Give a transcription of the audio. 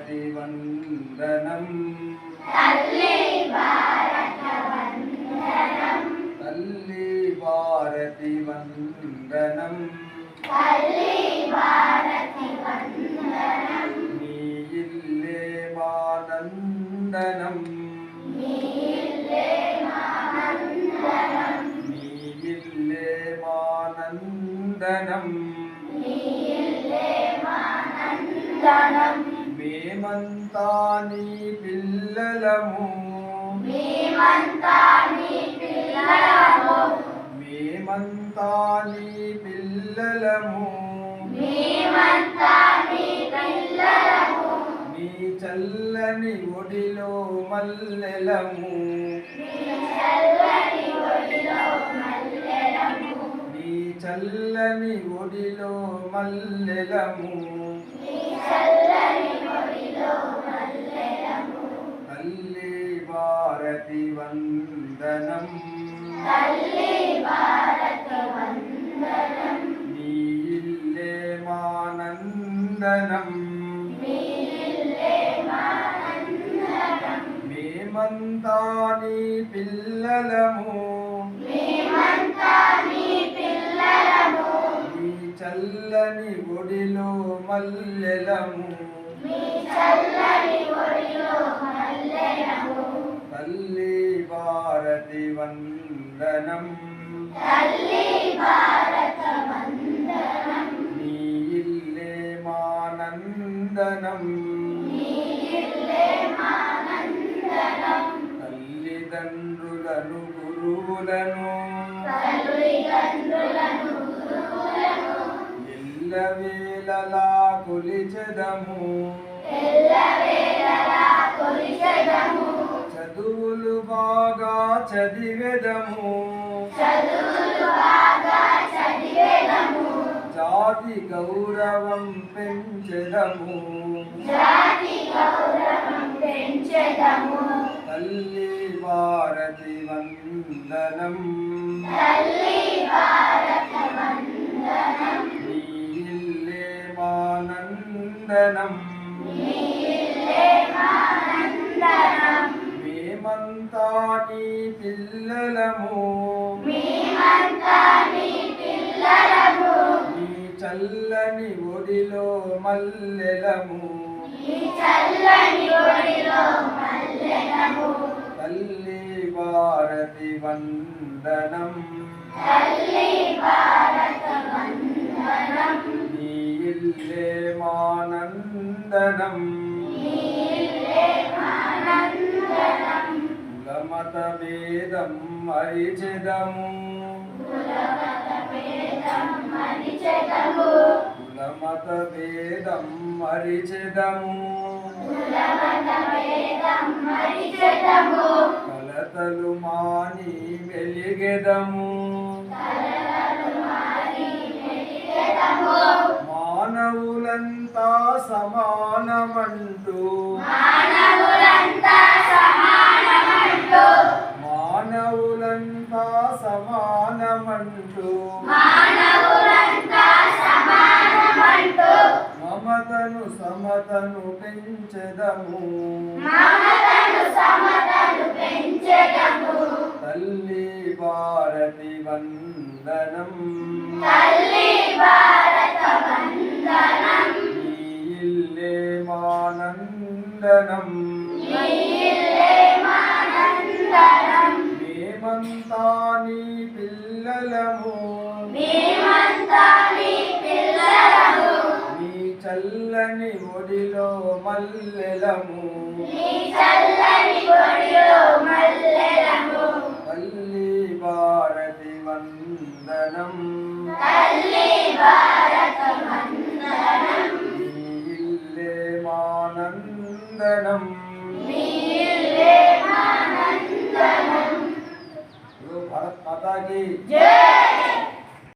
భారతి వందనం తల్లి భారతి వందనం నీ మానందనం మేమంతా నీ పిల్లలము. మేమంతా నీ పిల్లలము. నీ చల్లని ఒడిలో మల్లెలము. నీ చల్లని ఒడిలో మల్లెలము. తల్లి భారతి వందనం. నీ ఇల్లే మానందనం. మేమంతా నీ పిల్లలము. చల్లని ఒడిలో మల్లెలము. తల్లి భారతి వందనం. నీ ఇల్లే మానందనం. తల్లిదండ్రులను గురువులను. కొలిచెదము. చదువులు బాగా చదివెదము. జాతి గౌరవం పెంచెదము. తల్లి భారతి వందనం. మానందనం మేమంతా నీ పిల్లలము. నీ చల్లని ఒడిలో మల్లెలము. తల్లి భారతి వందనం. నీ మానందనం కులమత భేదం మరిచెదము. కులమత భేదం మరిచెదము కలతలు మాని వెలిగెదము. మానవులంతా సమానమంటూ. మానవులంతా సమానమంటూ. మమతను సమతను పెంచెదము. తల్లి భారతి వందనం. నీ మానందనం మేమంతా నీ పిల్లలము. నీ చల్లని ఒడిలో మల్లెలము. తల్లి భారతి వందనం. మానందనం భారత్ మాతా की జై